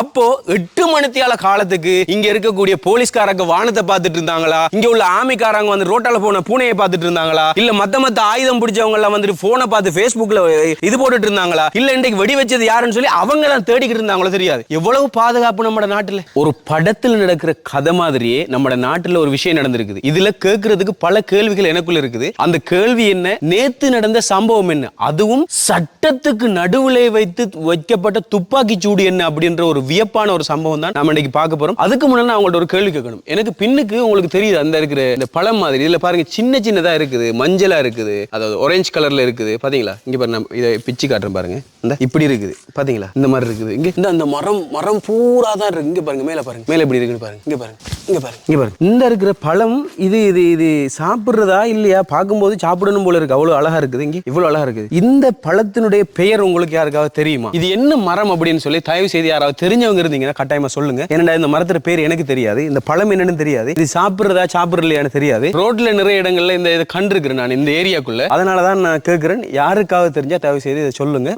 அப்போ எட்டு மணித்தியால காலத்துக்கு இங்க இருக்கக்கூடிய போலீஸ்காரங்க வானத்தை பார்த்துட்டு இருந்தாங்களா? இங்க உள்ள ஆமிக்காரங்க வந்து ரோட்டால போன பூனையை பார்த்துட்டு இருந்தாங்களா? இல்ல மத்த மத்த ஆயுதம் பிடிச்சவங்க எல்லாம் வந்துட்டு போனை பார்த்து பேஸ்புக்ல இது போட்டுட்டு இருந்தாங்களா? இல்ல இன்றைக்கு வெடி வச்சது யாருன்னு சொல்லி அவங்க எல்லாம் தேடிக்கிட்டு இருந்தாங்களோ தெரியாது. எவ்வளவு பாதுகாப்பு நம்ம நாட்டுல? ஒரு படத்துல நடக்கிற கதை மாதிரியே நம்ம நாட்டுல ஒரு விஷயம் நடந்திருக்குது. இதுல கேட்கறதுக்கு பல கேள்விகள் எனக்குள்ள இருக்குது. அந்த கேள்வி என்ன? நேத்து நடந்த சம்பவம் என்ன? அதுவும் சட்டத்துக்கு நடுவுல வைத்து வைக்கப்பட்ட துப்பாக்கி சூடு என்ன அப்படின்ற ஒரு வியப்பான ஒரு சம்பவம் தான் நம்ம இன்னைக்கு பார்க்க போறோம். அதுக்கு முன்னாடி நான் ஒரு கேள்வி கேட்கணும். எனக்கு பின்னுக்கு உங்களுக்கு தெரியுது அந்த இருக்கிற இந்த பழம் மாதிரி. இதுல பாருங்க சின்ன சின்னதா இருக்குது மஞ்சளா இருக்குது அதாவது ஒரேஞ்ச் கலர்ல இருக்குது. பாத்தீங்களா? இங்க பாருங்க இதை பிச்சு காட்டுறேன் பாருங்க. இந்த இப்படி இருக்குது. பாத்தீங்களா? இந்த மாதிரி இருக்குது. இங்க இந்த அந்த மரம் மரம் பூரா தான் இருக்கு இங்க பாருங்க மேல பாருங்க. மேல இப்படி இருக்குன்னு பாருங்க. இங்க பாருங்க. இங்க பாருங்க பாருங்க இந்த இருக்கிற பழம் இது இது இது சாப்பிடுறதா இல்லையா? பார்க்கும்போது சாப்பிடணும் போல இருக்கு. அவ்வளவு அழகா இருக்குது. இங்க இவ்வளவு அழகா இருக்குது. இந்த பழத்தினுடைய பெயர் உங்களுக்கு யாருக்காவது தெரியுமா? இது என்ன மரம் அப்படின்னு சொல்லி தயவு செய்து யாராவது தெரிஞ்சவங்க இருந்தீங்கன்னா கட்டாயமா சொல்லுங்க. ஏன்னா இந்த மரத்தோட பேர் எனக்கு தெரியாது. இந்த பழம் என்னன்னு தெரியாது. இது சாப்பிடுறதா சாப்பிடலையான்னு தெரியாது. ரோட்ல நிறைய இடங்கள்ல இந்த இதை கண்டிருக்கிறேன் நான் இந்த ஏரியாக்குள்ள. அதனாலதான் நான் கேட்கிறேன். யாருக்காவது தெரிஞ்சா தயவு செய்து இதை சொல்லுங்க.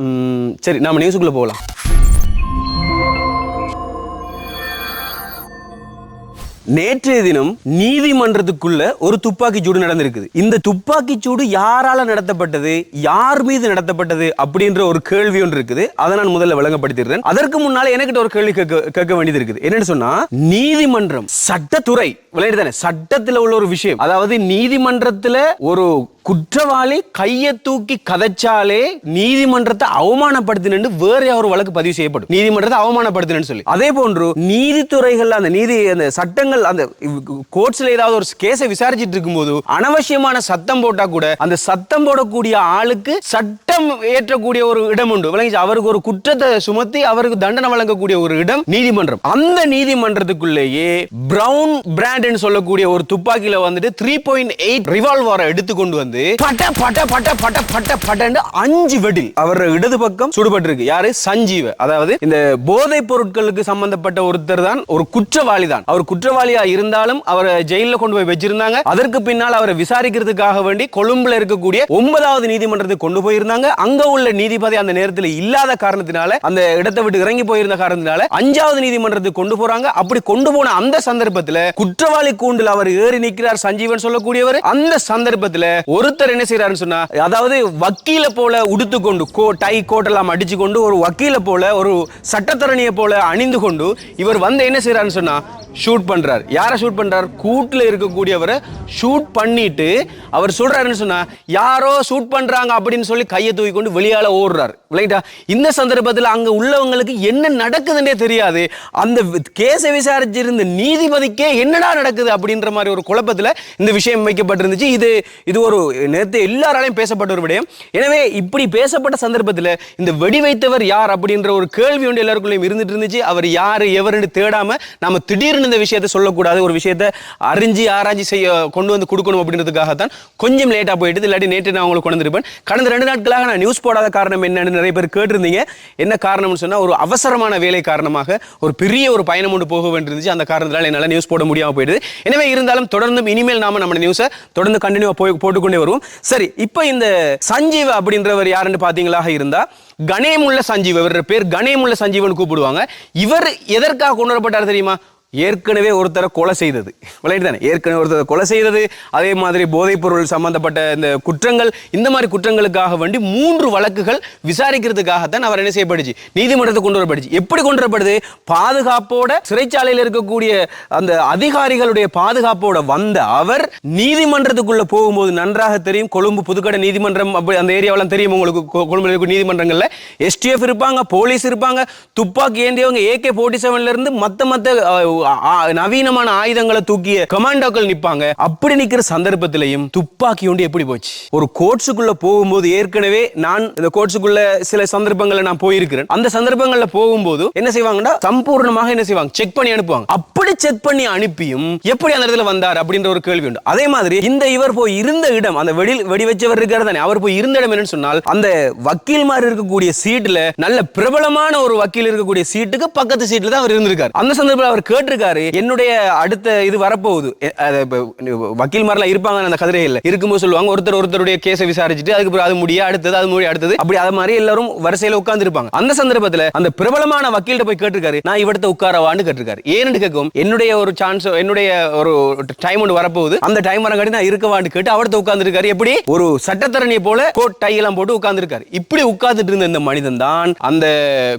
சரி நாம நியூஸுக்குள்ள போகலாம். நேற்றைய தினம் நீதிமன்றத்துக்குள்ள ஒரு துப்பாக்கி சூடு நடந்திருக்குது. இந்த துப்பாக்கி சூடு யாரால நடத்தப்பட்டது யார் மீது நடத்தப்பட்டது அப்படின்ற ஒரு கேள்வி ஒன்று இருக்குது. அதை நான் முதல்ல விளங்கப்படுத்திடுறேன். அதற்கு முன்னால எனக்கிட்ட ஒரு கேள்வி கேட்க கேட்க வேண்டியது இருக்குது. என்னன்னு சொன்னா நீதிமன்றம் சட்டத்துறை விளையாட்டு தானே சட்டத்துல உள்ள ஒரு விஷயம். அதாவது நீதிமன்றத்துல ஒரு குற்றவாளி கையை தூக்கி கதைச்சாலே நீதிமன்றத்தை அவமானப்படுத்தினு வேற ஒரு வழக்கு பதிவு செய்யப்படும். நீதிமன்றத்தை அவமானப்படுத்தினு சொல்லி. அதே போன்று நீதித்துறைகள் அந்த நீதி அந்த சட்டங்கள் அந்த கோர்ட்ஸ்ல ஏதாவது ஒரு கேஸை விசாரிச்சுட்டு இருக்கும்போது அனவசியமான சத்தம் போட்டா கூட அந்த சத்தம் போடக்கூடிய ஆளுக்கு சட்டம் ஏற்றக்கூடிய ஒரு இடம் உண்டு. விளங்கிச்சு அவருக்கு ஒரு குற்றத்தை சுமத்தி அவருக்கு தண்டனை வழங்கக்கூடிய ஒரு இடம் நீதிமன்றம். அந்த நீதிமன்றத்துக்குள்ளேயே பிரவுன் பிராண்ட் சொல்லக்கூடிய ஒரு துப்பாக்கியில வந்துட்டு த்ரீ பாயிண்ட் எயிட் ரிவால்வரை எடுத்து கொண்டு வந்து பட்ட பட்ட பட்ட பட்ட பட்ட பட்டன்னு அஞ்சு வெடில் அவர் இடது பக்கம் சுடுபட்டிருக்கு. யாரு? சஞ்சீவ. அதாவது இந்த போதைப் பொருட்களுக்கு சம்பந்தப்பட்ட ஒருத்தர் தான் ஒரு குற்றவாளி தான். அவர் குற்றவாளி குற்றவாளியா இருந்தாலும் அவரை ஜெயில கொண்டு போய் வச்சிருந்தாங்க. அதற்கு பின்னால் அவரை விசாரிக்கிறதுக்காக வேண்டி கொழும்புல இருக்கக்கூடிய ஒன்பதாவது நீதிமன்றத்துக்கு கொண்டு போயிருந்தாங்க. அங்க உள்ள நீதிபதி அந்த நேரத்தில் இல்லாத காரணத்தினால அந்த இடத்தை விட்டு இறங்கி போயிருந்த காரணத்தினால அஞ்சாவது நீதிமன்றத்துக்கு கொண்டு போறாங்க. அப்படி கொண்டு போன அந்த சந்தர்ப்பத்துல குற்றவாளி கூண்டில் அவர் ஏறி நிற்கிறார் சஞ்சீவன் சொல்லக்கூடியவர். அந்த சந்தர்ப்பத்துல ஒருத்தர் என்ன செய்யறாருன்னு சொன்னா அதாவது வக்கீல போல உடுத்து கொண்டு கோ டை கோட் எல்லாம் அடிச்சு கொண்டு ஒரு வக்கீல போல ஒரு சட்டத்தரணியை போல அணிந்து கொண்டு இவர் வந்து என்ன செய்யறாருன்னு சொன்னா ஷூட் பண்ணுறார் யாரை ஷூட் பண்றார்? கூட்டில் இருக்கக்கூடியவரை ஷூட் பண்ணிட்டு அவர் சொல்றாருன்னு சொன்னா யாரோ ஷூட் பண்றாங்க அப்படின்னு சொல்லி கையை தூக்கி கொண்டு வெளியால ஓடுறார். ரைட்டா இந்த சந்தர்ப்பத்தில் அங்கே உள்ளவங்களுக்கு என்ன நடக்குதுன்னே தெரியாது. அந்த கேஸை விசாரிச்சிருந்த நீதிபதிக்கே என்னடா நடக்குது அப்படின்ற மாதிரி ஒரு குழப்பத்தில் இந்த விஷயம் வைக்கப்பட்டிருந்துச்சு. இது இது ஒரு நேரத்தை எல்லாராலையும் பேசப்பட்ட ஒரு விடயம். எனவே இப்படி பேசப்பட்ட சந்தர்ப்பத்தில் இந்த வெடி வைத்தவர் யார் அப்படின்ற ஒரு கேள்வி ஒன்று எல்லாருக்குள்ளேயும் இருந்துட்டு இருந்துச்சு. அவர் யார் எவருன்னு தேடாமல் நம்ம திடீர்னு இந்த விஷயத்தை சொல்லக்கூடாது ஒரு விஷயத்தை அறிஞ்சு ஆராய்ச்சி செய்ய கொண்டு வந்து கொடுக்கணும் அப்படின்றதுக்காகத்தான் கொஞ்சம் லேட்டாக போயிட்டு இல்லாட்டி நேற்று நான் உங்களுக்கு கொண்டு வந்திருப்பேன். கடந்த ரெண்டு நாட்களாக நான் நியூஸ் போடாத காரணம் என்னன்னு நிறைய பேர் கேட்டிருந்தீங்க. என்ன காரணம்னு சொன்னால் ஒரு அவசரமான வேலை காரணமாக ஒரு பெரிய ஒரு பயணம் ஒன்று போக வேண்டியிருந்துச்சு. அந்த காரணத்தால் என்னால் நியூஸ் போட முடியாமல் போயிடுது. எனவே இருந்தாலும் தொடர்ந்து இனிமேல் நாம நம்ம நியூஸை தொடர்ந்து கண்டினியூவாக போய் போட்டுக்கொண்டே வருவோம். சரி இப்போ இந்த சஞ்சீவ அப்படின்றவர் யாருன்னு பார்த்தீங்களாக இருந்தால் கணேமுள்ள சஞ்சீவ். இவர் பேர் கணேமுள்ள சஞ்சீவன் கூப்பிடுவாங்க. இவர் எதற்காக கொண்டு வரப்பட்டார் தெரியுமா? ஏற்கனவே ஒருத்தரை கொலை செய்தது. விளையாட்டு தானே? ஏற்கனவே ஒருத்தரை கொலை செய்தது அதே மாதிரி போதைப்பொருள் சம்பந்தப்பட்ட இந்த குற்றங்கள் இந்த மாதிரி குற்றங்களுக்காக வேண்டி மூன்று வழக்குகள் விசாரிக்கிறதுக்காகத்தான் அவர் என்ன செய்யப்படுச்சு? நீதிமன்றத்துக்கு கொண்டு வரப்படுச்சு. எப்படி கொண்டு வரப்படுது? பாதுகாப்போட சிறைச்சாலையில் இருக்கக்கூடிய அந்த அதிகாரிகளுடைய பாதுகாப்போட வந்த அவர் நீதிமன்றத்துக்குள்ள போகும்போது நன்றாக தெரியும். கொழும்பு புதுக்கடை நீதிமன்றம் அப்படி அந்த ஏரியாவெல்லாம் தெரியும் உங்களுக்கு. கொழும்பு இருக்கும் இருக்க எஸ்டிஎஃப் இருப்பாங்க போலீஸ் இருப்பாங்க துப்பாக்கி ஏந்தியவங்க ஏகே ஃபோர்ட்டி செவன்ல இருந்து மற்ற மற்ற நவீனமான ஆயுதங்களை தூக்கிய கமாண்டோக்கள் நிப்பாங்க. அப்படி நிக்கிற சந்தர்ப்பத்திலையும் துப்பாக்கி ஒன்று எப்படி போச்சு? ஒரு கோட்ஸுக்குள்ள போகும்போது ஏற்கனவே நான் இந்த கோட்ஸுக்குள்ள சில சந்தர்ப்பங்கள்ல நான் போயிருக்கிறேன். அந்த சந்தர்ப்பங்கள்ல போகும்போது என்ன செய்வாங்கன்னா சம்பூர்ணமாக என்ன செய்வாங்க? செக் பண்ணி அனுப்புவாங்க. அப்படி செக் பண்ணி அனுப்பியும் எப்படி அந்த இடத்துல வந்தார் அப்படின்ற ஒரு கேள்வி உண்டு. அதே மாதிரி இந்த இவர் போய் இருந்த இடம் அந்த வெடி வெடி வச்சவர் இருக்கிறது தானே அவர் போய் இருந்த இடம் என்னன்னு சொன்னால் அந்த வக்கீல் மாதிரி இருக்கக்கூடிய சீட்ல நல்ல பிரபலமான ஒரு வக்கீல் இருக்கக்கூடிய சீட்டுக்கு பக்கத்து சீட்ல தான் அவர் இருந்திருக்காரு. அந்த சந்தர்ப்பத்தில் அவர் கேட்டு கேட்டிருக்காரு. என்னுடைய அடுத்த இது வரப்போகுது. வக்கீல் மாதிரிலாம் இருப்பாங்க அந்த கதிரையில் இருக்கும்போது சொல்லுவாங்க ஒருத்தர் ஒருத்தருடைய கேஸை விசாரிச்சுட்டு அதுக்கு அது முடிய அடுத்தது அது முடிய அடுத்தது அப்படி அது மாதிரி எல்லாரும் வரிசையில உட்கார்ந்து இருப்பாங்க அந்த சந்தர்ப்பத்தில் அந்த பிரபலமான வக்கீல்கிட்ட போய் கேட்டிருக்காரு நான் இவர்கிட்ட உட்காரவான்னு கேட்டிருக்காரு. ஏன்னு கேட்கும் என்னுடைய ஒரு சான்ஸ் என்னுடைய ஒரு டைம் ஒன்று வரப்போகுது. அந்த டைம் வரங்காட்டி நான் இருக்கவான்னு கேட்டு அவர்கிட்ட உட்கார்ந்துருக்காரு. எப்படி? ஒரு சட்டத்தரணியை போல கோட் டை எல்லாம் போட்டு உட்கார்ந்துருக்காரு. இப்படி உட்கார்ந்துட்டு இருந்த இந்த மனிதன் தான் அந்த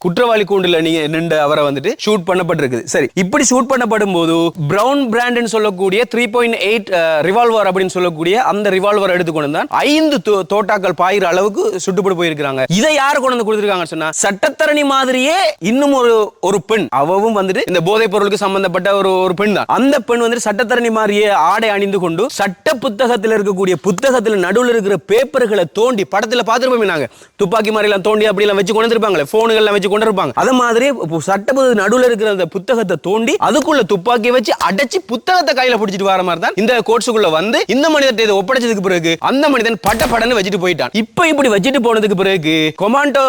குற்றவாளி கூண்டுல நீங்க நின்று அவரை வந்துட்டு ஷூட் பண்ணப்பட்டிருக்குது. சரி இப்படி ஷூட் பண்ணப்படும் போது பிரவுன் பிராண்ட்னு சொல்லக்கூடிய த்ரீ பாயிண்ட் எயிட் ரிவால்வர் அப்படின்னு சொல்லக்கூடிய அந்த ரிவால்வர் எடுத்துக்கொண்டு தான் ஐந்து தோ- தோட்டாக்கள் பாயிற அளவுக்கு சுட்டுப்பட்டு போயிருக்காங்க இதை யார் கொண்டு வந்து கொடுத்திருக்காங்க சொன்னா சட்டத்தரணி மாதிரியே இன்னும் ஒரு ஒரு பெண். அவவும் வந்துட்டு இந்த போதைப் பொருளுக்கு சம்பந்தப்பட்ட ஒரு ஒரு பெண் தான். அந்த பெண் வந்துட்டு சட்டத்தரணி மாதிரியே ஆடை அணிந்து கொண்டு சட்ட புத்தகத்தில் இருக்கக்கூடிய புத்தகத்தில் நடுவில் இருக்கிற பேப்பர்களை தோண்டி படத்தில் பார்த்துருப்போம் நாங்க. துப்பாக்கி மாதிரி எல்லாம் தோண்டி அப்படி எல்லாம் வச்சு கொண்டு இருப்பாங்களே போனுகள்லாம் வச்சு கொண்டு இருப்பாங்க அது மாதிரி இப்போ சட்ட நடுவில் இருக்கிற அந்த புத்தகத்தை தோண்டி அதுக்குள்ள துப்பாக்கி வச்சு அடைச்சு புத்தகத்தை கையில பிடிச்சிட்டு வர மாதிரி தான் இந்த கோட்ஸுக்குள்ள வந்து இந்த மனிதத்தை இதை ஒப்படைச்சதுக்கு பிறகு அந்த மனிதன் பட்ட படன்னு வச்சுட்டு போயிட்டான். இப்ப இப்படி வச்சுட்டு போனதுக்கு பிறகு கொமாண்டோ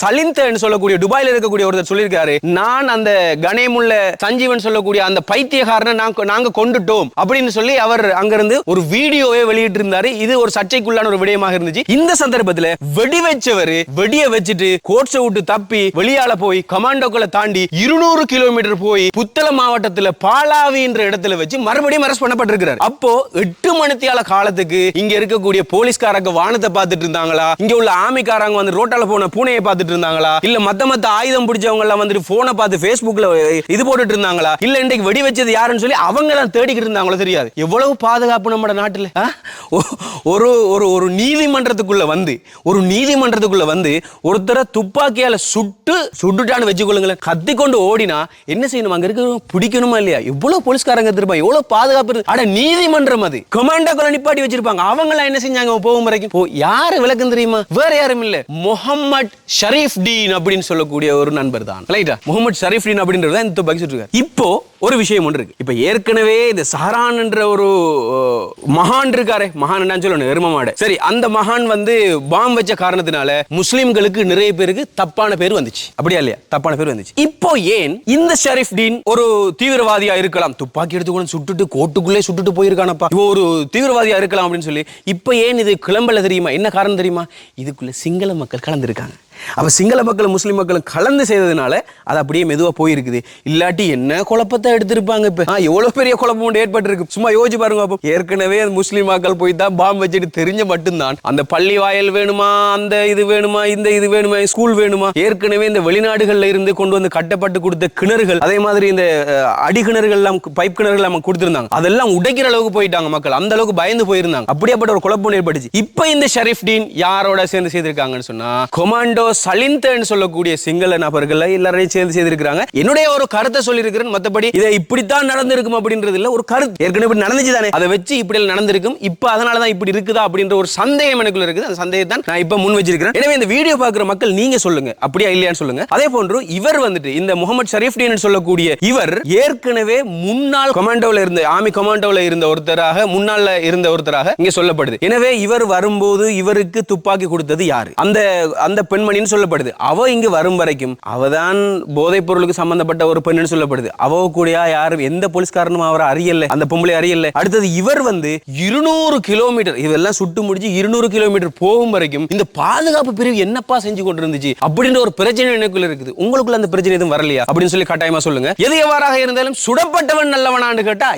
சலிந்தன்னு சொல்லக்கூடிய துபாயில இருக்கக்கூடிய ஒருத்தர் சொல்லியிருக்காரு நான் அந்த கணேமுள்ள சஞ்சீவன் சொல்லக்கூடிய அந்த பைத்தியகாரனை நாங்க நாங்க கொண்டுட்டோம். அப்படின்னு சொல்லி அவர் அங்கிருந்து ஒரு வீடியோவே வெளியிட்டு இருந்தாரு இது ஒரு சர்ச்சைக்குள்ளான ஒரு விடயமாக இருந்துச்சு. இந்த சந்தர்ப்பத்துல வெடி வச்சவர் வெடிய வச்சுட்டு கோட்ஸை விட்டு தப்பி வெளியால போய் கமாண்டோக்களை தாண்டி இருநூறு கிலோமீட்டர் போய் புத்தள மாவட்டத்துல பாலாவின்ற இடத்துல வச்சு மறுபடியும் அரெஸ்ட் பண்ணப்பட்டிருக்கிறார். அப்போ எட்டு மணித்தியால காலத்துக்கு இங்க இருக்கக்கூடிய போலீஸ்காரங்க வானத்தை பார்த்துட்டு இருந்தாங்களா? இங்க உள்ள ஆமிக்காரங்க வந்து ரோட்டால போன பூனையை பார்த்துட்டு இருந்தாங்களா? இல்ல மத்த மத்த ஆயுதம் பிடிச்சவங்க எல்லாம் வந்துட்டு போனை பார்த்து பேஸ்புக்ல இது போட்டுட்டு இருந்தாங்களா? இல்ல இன்னைக்கு வெடி வச்சது யாருன்னு சொல்லி அவங்க எல்லாம் தேடிக்கிட்டு இருந்தாங்களோ தெரியாது. எவ்வளவு பாதுகாப்பு நம்ம நாட்டுல? ஒரு ஒரு ஒரு நீதிமன்றத்துக்குள்ள வந்து ஒரு நீதிமன்றத்துக்குள்ள வந்து ஒருத்தரை துப்பாக்கியால சுட்டு சுட்டுட்டான்னு வச்சுக்கொள்ளுங்களேன். கத்தி கொண்டு ஓடினா என்ன செய்யணும்? அங்க இருக்க எல்லாத்துக்கும் பிடிக்கணுமா இல்லையா? எவ்வளவு போலீஸ்காரங்க இருப்பாங்க எவ்வளவு பாதுகாப்பு இருக்கு அட நீதிமன்றம் அது. கமாண்டோக்களை நிப்பாட்டி வச்சிருப்பாங்க. அவங்க என்ன செஞ்சாங்க போகும் வரைக்கும்? ஓ யாரு விளக்கம் தெரியுமா? வேற யாரும் இல்ல. முகமது ஷரீஃப் டீன் அப்படின்னு சொல்லக்கூடிய ஒரு நண்பர் தான். ரைட்டா முகமது ஷரீஃப் டீன் அப்படின்றது தான் இந்த துப்பாக்கி சுட்டுருக்காரு இப்போ ஒரு விஷயம் ஒன்று இருக்கு. இப்போ ஏற்கனவே இந்த சஹரான் என்ற ஒரு மகான் இருக்காரு. மகான் என்ன சொல்லணும். எருமமாடு சரி அந்த மகான் வந்து பாம் வச்ச காரணத்தினால முஸ்லிம்களுக்கு நிறைய பேருக்கு தப்பான பேர் வந்துச்சு. அப்படியா இல்லையா? தப்பான பேர் வந்துச்சு. இப்போ ஏன் இந்த ஷரீஃப் டீன் ஒரு தீவிரவாதியா இருக்கலாம். துப்பாக்கி எடுத்துக்கொண்டு சுட்டுட்டு கோட்டுக்குள்ளே சுட்டுட்டு போயிருக்கானப்பா. இவன் ஒரு தீவிரவாதியா இருக்கலாம் அப்படின்னு சொல்லி இப்போ ஏன் இது கிளம்பல தெரியுமா? என்ன காரணம் தெரியுமா? இதுக்குள்ள சிங்கள மக்கள் கலந்துருக்காங்க. அப்போ சிங்கள மக்களும் முஸ்லீம் மக்களும் கலந்து செய்ததுனால அது அப்படியே மெதுவாக போயிருக்குது. இல்லாட்டி என்ன குழப்பத்தை எடுத்திருப்பாங்க இப்போ? ஆ, எவ்வளோ பெரிய குழப்பம் ஒன்று ஏற்பட்டிருக்கு. சும்மா யோசிச்சு பாருங்க அப்போ. ஏற்கனவே அந்த முஸ்லீம் மக்கள் போய் தான் பாம்பு வச்சுட்டு தெரிஞ்ச மட்டும்தான். அந்த பள்ளி வாயல் வேணுமா? அந்த இது வேணுமா? இந்த இது வேணுமா? ஸ்கூல் வேணுமா? ஏற்கனவே இந்த வெளிநாடுகளில் இருந்து கொண்டு வந்து கட்டப்பட்டு கொடுத்த கிணறுகள் அதே மாதிரி இந்த அடி கிணறுகள்லாம் பைப் கிணறுகள் நம்ம கொடுத்திருந்தாங்க. அதெல்லாம் உடைக்கிற அளவுக்கு போயிட்டாங்க மக்கள். அந்த அளவுக்கு பயந்து போயிருந்தாங்க. அப்படியாப்பட்ட ஒரு குழப்பம் ஏற்பட்டுச்சு. இப்போ இந்த ஷரீஃப் டீன் யாரோட சேர்ந்து செய்திருக்காங்கன்னு சொன்னா கொமாண்டோ சலிந்தன்னு சொல்லக்கூடிய சிங்கள நபர்கள் எல்லாரையும் சேர்ந்து செய்திருக்கிறாங்க. என்னுடைய ஒரு கருத்தை சொல்லியிருக்கிறேன். மற்றபடி இதை இப்படித்தான் நடந்திருக்கும் அப்படின்றது இல்ல ஒரு கருத்து. ஏற்கனவே இப்படி நடந்துச்சு தானே? அதை வச்சு இப்படி நடந்திருக்கும். இப்போ அதனால தான் இப்படி இருக்குதா அப்படின்ற ஒரு சந்தேகம் எனக்குள்ள இருக்குது. அந்த சந்தேகத்தை தான் நான் இப்போ முன் வச்சிருக்கிறேன். எனவே இந்த வீடியோ பார்க்குற மக்கள் நீங்க சொல்லுங்க. அப்படியா இல்லையான்னு சொல்லுங்க. அதே போன்று இவர் வந்துட்டு இந்த முகமது ஷரீஃப் சொல்லக்கூடிய இவர் ஏற்கனவே முன்னாள் கமாண்டோல இருந்த ஆர்மி கமாண்டோல இருந்த ஒருத்தராக முன்னால இருந்த ஒருத்தராக இங்க சொல்லப்படுது. எனவே இவர் வரும்போது இவருக்கு துப்பாக்கி கொடுத்தது யாரு? அந்த அந்த பெண்மணி பெண்மணின்னு சொல்லப்படுது. அவ இங்கு வரும் வரைக்கும் அவதான் போதைப் பொருளுக்கு சம்பந்தப்பட்ட ஒரு பெண்ணுன்னு சொல்லப்படுது. அவ கூட யாரும் எந்த போலீஸ்காரனும் அவரை அறியல. அந்த பொம்பளை அறியல. அடுத்தது இவர் வந்து இருநூறு கிலோமீட்டர் இதெல்லாம் சுட்டு முடிஞ்சு இருநூறு கிலோமீட்டர் போகும் வரைக்கும் இந்த பாதுகாப்பு பிரிவு என்னப்பா செஞ்சு கொண்டு இருந்துச்சு அப்படின்ற ஒரு பிரச்சனை எனக்குள்ள இருக்குது. உங்களுக்குள்ள அந்த பிரச்சனை எதுவும் வரலையா? அப்படின்னு சொல்லி கட்டாயமா சொல்லுங்க. எது எவ்வாறாக இருந்தாலும் சுடப்பட்டவன் நல்லவனான்னு கேட்டா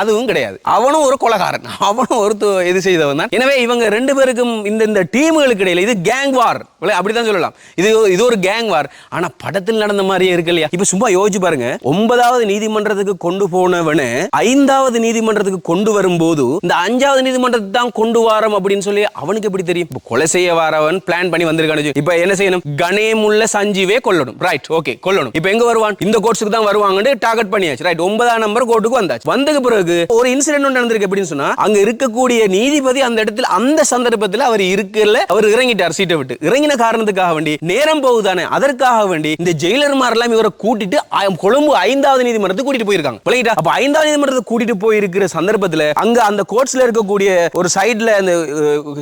அதுவும் கிடையாது. அவனும் ஒரு கொலகாரன். அவனும் ஒரு இது செய்தவன் தான். எனவே இவங்க ரெண்டு பேருக்கும் இந்த இந்த டீம்களுக்கு இடையில இது கேங் வார் அப்படி அப்படிதான் சொல்லலாம். இது இது ஒரு கேங் வார் ஆனா படத்தில் நடந்த மாதிரியே இருக்கு இல்லையா? இப்ப சும்மா யோசிச்சு பாருங்க. ஒன்பதாவது நீதிமன்றத்துக்கு கொண்டு போனவனு ஐந்தாவது நீதிமன்றத்துக்கு கொண்டு வரும்போது இந்த அஞ்சாவது நீதிமன்றத்துக்கு தான் கொண்டு வாரம் அப்படின்னு சொல்லி அவனுக்கு எப்படி தெரியும்? இப்ப கொலை செய்ய வாரவன் பிளான் பண்ணி வந்திருக்கானு இப்போ என்ன செய்யணும்? கணேமுள்ள சஞ்சீவே கொல்லணும். ரைட் ஓகே கொல்லணும். இப்போ எங்க வருவான்? இந்த கோர்ட்ஸுக்கு தான் வருவாங்கன்னு டார்கெட் பண்ணியாச்சு. ரைட் ஒன்பதாம் நம்பர் கோர்ட்டுக்கு வந்தாச்சு. வந்ததுக்கு பிறகு ஒரு இன்சிடென்ட் ஒன்று நடந்திருக்கு எப்படின்னு சொன்னா அங்க இருக்கக்கூடிய நீதிபதி அந்த இடத்துல அந்த சந்தர்ப்பத்தில் அவர் இருக்கல அவர் இறங்கிட்டார் சீட்டை விட்டு. இறங்கின காரணம் காரணத்துக்காக வேண்டி நேரம் போகுதானே அதற்காக வேண்டி இந்த ஜெயிலர் எல்லாம் இவரை கூட்டிட்டு கொழும்பு ஐந்தாவது நீதிமன்றத்துக்கு கூட்டிட்டு போயிருக்காங்க. விளங்கிட்டா அப்ப ஐந்தாவது நீதிமன்றத்துக்கு கூட்டிட்டு போயிருக்கிற சந்தர்ப்பத்துல அங்க அந்த கோர்ட்ஸ்ல இருக்கக்கூடிய ஒரு சைட்ல அந்த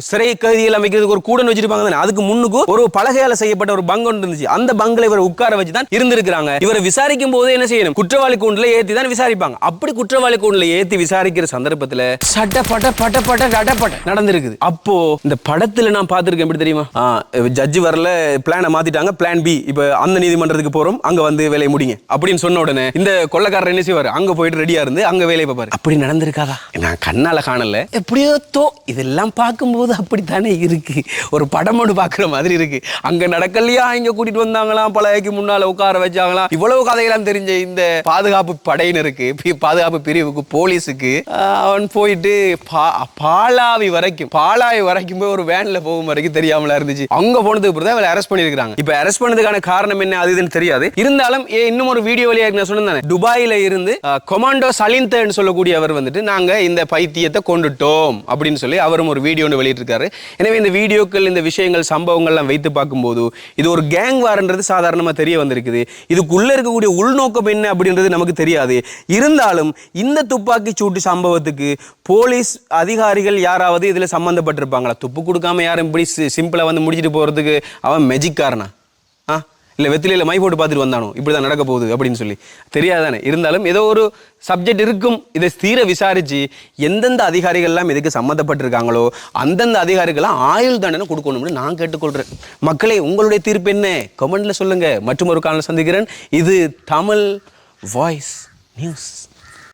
சிறை கைதிகள் அமைக்கிறதுக்கு ஒரு கூடன் வச்சிருப்பாங்க அதுக்கு முன்னுக்கு ஒரு பலகையால செய்யப்பட்ட ஒரு பங்கு இருந்துச்சு. அந்த பங்குல இவரை உட்கார வச்சு தான் இருந்திருக்காங்க இவரை விசாரிக்கும் போது என்ன செய்யணும்? குற்றவாளி கூண்டுல ஏத்தி தான் விசாரிப்பாங்க. அப்படி குற்றவாளி கூண்டுல ஏத்தி விசாரிக்கிற சந்தர்ப்பத்துல சட்ட பட்ட பட்ட பட்ட நடந்திருக்குது. அப்போ இந்த படத்துல நான் பார்த்திருக்கேன் எப்படி தெரியுமா? ஜட்ஜி வரல பிளானை மாத்திட்டாங்க. பிளான் பி இப்ப அந்த நீதிமன்றத்துக்கு போறோம். அங்க வந்து வேலையை முடிங்க. அப்படின்னு சொன்ன உடனே இந்த கொள்ளக்காரர் என்ன செய்வாரு? அங்க போயிட்டு ரெடியா இருந்து அங்க வேலையை பார்ப்பாரு. அப்படி நடந்திருக்காதா? நான் கண்ணால காணல. எப்படியோ தோ இதெல்லாம் பார்க்கும்போது அப்படித்தானே இருக்கு. ஒரு படம் ஒன்று பார்க்குற மாதிரி இருக்கு. அங்க நடக்கலையா? இங்க கூட்டிட்டு வந்தாங்களாம் பழையக்கு முன்னால உட்கார வச்சாங்களாம் இவ்வளவு கதையெல்லாம் தெரிஞ்ச இந்த பாதுகாப்பு படையினருக்கு பாதுகாப்பு பிரிவுக்கு போலீஸுக்கு அவன் போயிட்டு பாலாவி வரைக்கும் பாலாவி வரைக்கும் போய் ஒரு வேன்ல போகும் வரைக்கும் தெரியாமல இருந்துச்சு. அங்க போனதுக்கு அப்புறம் தான் அவளை அரெஸ்ட் பண்ணியிருக்காங்க இப்போ அரெஸ்ட் பண்ணதுக்கான காரணம் என்ன அது இதுன்னு தெரியாது. இருந்தாலும் ஏ, இன்னும் ஒரு வீடியோ வழியாக நான் சொன்னேன் துபாயில இருந்து கொமாண்டோ சலிந்தன்னு சொல்லக்கூடிய அவர் வந்துட்டு நாங்க இந்த பைத்தியத்தை கொண்டுட்டோம் அப்படின்னு சொல்லி அவரும் ஒரு வீடியோ ஒன்று வெளியிட்டிருக்காரு. எனவே இந்த வீடியோக்கள் இந்த விஷயங்கள் சம்பவங்கள்லாம் வைத்து பார்க்கும்போது இது ஒரு கேங் வார்ன்றது சாதாரணமாக தெரிய வந்திருக்குது. இதுக்குள்ள இருக்கக்கூடிய உள்நோக்கம் என்ன அப்படின்றது நமக்கு தெரியாது. இருந்தாலும் இந்த துப்பாக்கி சூட்டு சம்பவத்துக்கு போலீஸ் அதிகாரிகள் யாராவது இதில் சம்மந்தப்பட்டிருப்பாங்களா துப்பு கொடுக்காம யாரும் இப்படி சிம்பிளாக வந்து முடிச்சுட்டு போகிறதுக்கு அவன் மெஜிக்காரனா ஆ? இல்லை வெத்திலையில் மை போட்டு பார்த்துட்டு வந்தானோ? இப்படி தான் நடக்க போகுது அப்படின்னு சொல்லி. தெரியாதானே? இருந்தாலும் ஏதோ ஒரு சப்ஜெக்ட் இருக்கும். இதை தீர விசாரித்து எந்தெந்த அதிகாரிகள்லாம் இதுக்கு சம்மந்தப்பட்டிருக்காங்களோ அந்தந்த அதிகாரிகள்லாம் ஆயுள் தண்டனை கொடுக்கணும்னு நான் கேட்டுக்கொள்கிறேன் மக்களே உங்களுடைய தீர்ப்பு என்ன? கமெண்டில் சொல்லுங்கள் மற்றும் ஒரு காலம் சந்திக்கிறேன். இது தமிழ் வாய்ஸ் நியூஸ்